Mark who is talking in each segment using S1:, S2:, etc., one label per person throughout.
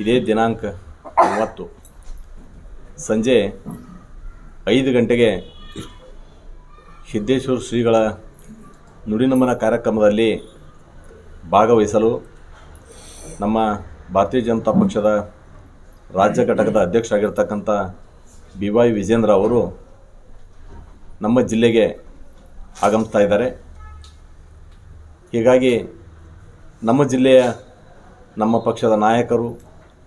S1: ಇದೇ ದಿನಾಂಕ ಮೂವತ್ತು. ಸಂಜೆ ಐದು ಗಂಟೆಗೆ ಸಿದ್ದೇಶ್ವರ ಶ್ರೀಗಳ ನುಡಿನಮನ ಕಾರ್ಯಕ್ರಮದಲ್ಲಿ ಭಾಗವಹಿಸಲು ನಮ್ಮ ಭಾರತೀಯ ಜನತಾ ಪಕ್ಷದ ರಾಜ್ಯ ಘಟಕದ ಅಧ್ಯಕ್ಷರಾಗಿರ್ತಕ್ಕಂಥ ಬಿ ವೈ ವಿಜೇಂದ್ರ ಅವರು ನಮ್ಮ ಜಿಲ್ಲೆಗೆ ಆಗಮಿಸ್ತಾ ಇದ್ದಾರೆ. ಹೀಗಾಗಿ ನಮ್ಮ ಜಿಲ್ಲೆಯ ನಮ್ಮ ಪಕ್ಷದ ನಾಯಕರು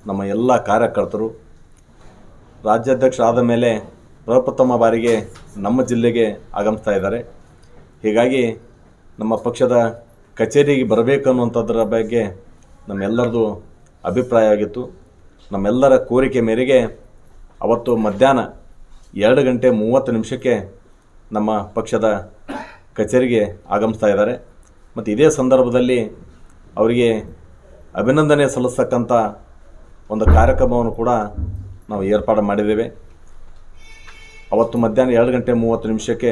S1: ನಮ್ಮ ಎಲ್ಲ ಕಾರ್ಯಕರ್ತರು ರಾಜ್ಯಾಧ್ಯಕ್ಷರಾದ ಮೇಲೆ ಪ್ರಪ್ರಥಮ ಬಾರಿಗೆ ನಮ್ಮ ಜಿಲ್ಲೆಗೆ ಆಗಮಿಸ್ತಾ ಇದ್ದಾರೆ. ಹೀಗಾಗಿ ನಮ್ಮ ಪಕ್ಷದ ಕಚೇರಿಗೆ ಬರಬೇಕು ಅನ್ನುವಂಥದ್ರ ಬಗ್ಗೆ ನಮ್ಮೆಲ್ಲರದು ಅಭಿಪ್ರಾಯ ಆಗಿತ್ತು. ನಮ್ಮೆಲ್ಲರ ಕೋರಿಕೆ ಮೇರೆಗೆ ಅವತ್ತು ಮಧ್ಯಾಹ್ನ ಎರಡು ಗಂಟೆ ಮೂವತ್ತು ನಿಮಿಷಕ್ಕೆ ನಮ್ಮ ಪಕ್ಷದ ಕಚೇರಿಗೆ ಆಗಮಿಸ್ತಾ ಇದ್ದಾರೆ. ಮತ್ತು ಇದೇ ಸಂದರ್ಭದಲ್ಲಿ ಅವರಿಗೆ ಅಭಿನಂದನೆ ಸಲ್ಲಿಸ್ತಕ್ಕಂಥ ಒಂದು ಕಾರ್ಯಕ್ರಮವನ್ನು ಕೂಡ ನಾವು ಏರ್ಪಾಡು ಮಾಡಿದ್ದೇವೆ. ಅವತ್ತು ಮಧ್ಯಾಹ್ನ ಎರಡು ಗಂಟೆ ಮೂವತ್ತು ನಿಮಿಷಕ್ಕೆ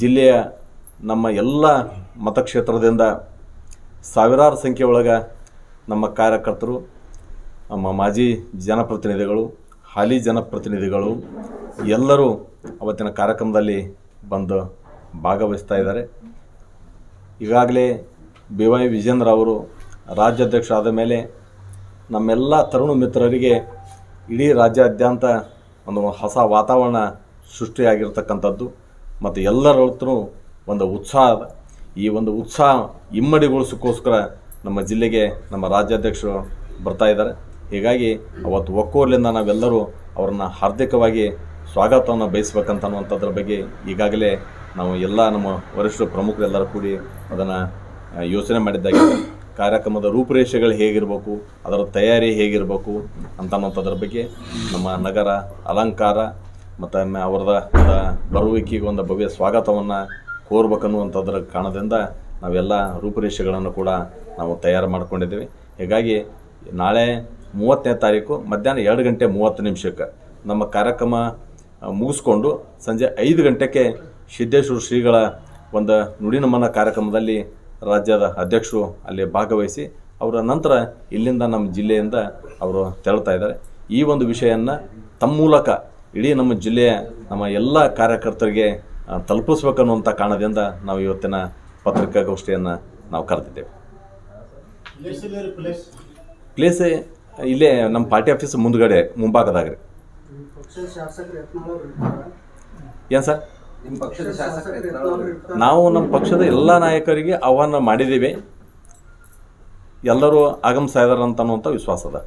S1: ಜಿಲ್ಲೆಯ ನಮ್ಮ ಎಲ್ಲ ಮತಕ್ಷೇತ್ರದಿಂದ ಸಾವಿರಾರು ಸಂಖ್ಯೆ ಒಳಗೆ ನಮ್ಮ ಕಾರ್ಯಕರ್ತರು, ನಮ್ಮ ಮಾಜಿ ಜನಪ್ರತಿನಿಧಿಗಳು, ಹಾಲಿ ಜನಪ್ರತಿನಿಧಿಗಳು ಎಲ್ಲರೂ ಅವತ್ತಿನ ಕಾರ್ಯಕ್ರಮದಲ್ಲಿ ಬಂದು ಭಾಗವಹಿಸ್ತಾ ಇದ್ದಾರೆ. ಈಗಾಗಲೇ ಬಿ ವೈ ವಿಜೇಂದ್ರ ಅವರು ರಾಜ್ಯಾಧ್ಯಕ್ಷರಾದ ಮೇಲೆ ನಮ್ಮೆಲ್ಲ ತರುಣ ಮಿತ್ರರಿಗೆ ಇಡೀ ರಾಜ್ಯಾದ್ಯಂತ ಒಂದು ಹೊಸ ವಾತಾವರಣ ಸೃಷ್ಟಿಯಾಗಿರ್ತಕ್ಕಂಥದ್ದು. ಮತ್ತು ಎಲ್ಲರತ್ರ ಒಂದು ಉತ್ಸಾಹ ಈ ಒಂದು ಉತ್ಸಾಹ ಇಮ್ಮಡಿಗೊಳಿಸೋಕ್ಕೋಸ್ಕರ ನಮ್ಮ ಜಿಲ್ಲೆಗೆ ನಮ್ಮ ರಾಜ್ಯಾಧ್ಯಕ್ಷರು ಬರ್ತಾ ಇದ್ದಾರೆ. ಹೀಗಾಗಿ ಅವತ್ತು ಒಕ್ಕೋರ್ಲಿಂದ ನಾವೆಲ್ಲರೂ ಅವ್ರನ್ನ ಹಾರ್ದಿಕವಾಗಿ ಸ್ವಾಗತವನ್ನು ಬಯಸ್ಬೇಕಂತ ಅನ್ನುವಂಥದ್ರ ಬಗ್ಗೆ ಈಗಾಗಲೇ ನಾವು ಎಲ್ಲ ನಮ್ಮ ವರಿಷ್ಠ ಪ್ರಮುಖರೆಲ್ಲರೂ ಕೂಡಿ ಅದನ್ನು ಯೋಚನೆ ಮಾಡಿದ್ದಾಗಿದೆ ಕಾರ್ಯಕ್ರಮದ ರೂಪುರೇಷೆಗಳು ಹೇಗಿರಬೇಕು, ಅದರ ತಯಾರಿ ಹೇಗಿರಬೇಕು ಅಂತ ಅನ್ನೋಂಥದ್ರ ಬಗ್ಗೆ ನಮ್ಮ ನಗರ ಅಲಂಕಾರ ಮತ್ತು ಅವರದ ಬರುವಿಕೆಗೆ ಒಂದು ಭವ್ಯ ಸ್ವಾಗತವನ್ನು ಕೋರ್ಬೇಕನ್ನುವಂಥದ್ರ ಕಾರಣದಿಂದ ನಾವೆಲ್ಲ ರೂಪುರೇಷೆಗಳನ್ನು ಕೂಡ ನಾವು ತಯಾರು ಮಾಡಿಕೊಂಡಿದ್ದೀವಿ. ಹೀಗಾಗಿ ನಾಳೆ ಮೂವತ್ತನೇ ತಾರೀಕು ಮಧ್ಯಾಹ್ನ ಎರಡು ಗಂಟೆ ಮೂವತ್ತು ನಿಮಿಷಕ್ಕೆ ನಮ್ಮ ಕಾರ್ಯಕ್ರಮ ಮುಗಿಸ್ಕೊಂಡು ಸಂಜೆ ಐದು ಗಂಟೆಗೆ ಸಿದ್ದೇಶ್ವರ ಶ್ರೀಗಳ ಒಂದು ನುಡಿನಮನ ಕಾರ್ಯಕ್ರಮದಲ್ಲಿ ರಾಜ್ಯದ ಅಧ್ಯಕ್ಷರು ಅಲ್ಲಿ ಭಾಗವಹಿಸಿ ಅವರ ನಂತರ ಇಲ್ಲಿಂದ ನಮ್ಮ ಜಿಲ್ಲೆಯಿಂದ ಅವರು ತೆರಳ್ತಾ ಇದ್ದಾರೆ. ಈ ಒಂದು ವಿಷಯವನ್ನು ತಮ್ಮ ಮೂಲಕ ಇಡೀ ನಮ್ಮ ಜಿಲ್ಲೆಯ ನಮ್ಮ ಎಲ್ಲ ಕಾರ್ಯಕರ್ತರಿಗೆ ತಲುಪಿಸ್ಬೇಕನ್ನುವಂಥ ಕಾರಣದಿಂದ ನಾವು ಇವತ್ತಿನ ಪತ್ರಿಕಾಗೋಷ್ಠಿಯನ್ನು ನಾವು ಕರೆದಿದ್ದೇವೆ. ಪ್ಲೇಸ್ ಇಲ್ಲೇ ನಮ್ಮ ಪಾರ್ಟಿ ಆಫೀಸ್ ಮುಂದ್ಗಡೆ ಮುಂಭಾಗದಾಗ ರೀ ಏನು ಸರ್? ನಾವು ನಮ್ಮ ಪಕ್ಷದ ಎಲ್ಲ ನಾಯಕರಿಗೆ ಆಹ್ವಾನ ಮಾಡಿದ್ದೀವಿ. ಎಲ್ಲರೂ ಆಗಮಿಸ್ತಾ ಇದ್ದಾರೆ ಅಂತ ಅನ್ನುವಂಥ ವಿಶ್ವಾಸ ಅದ.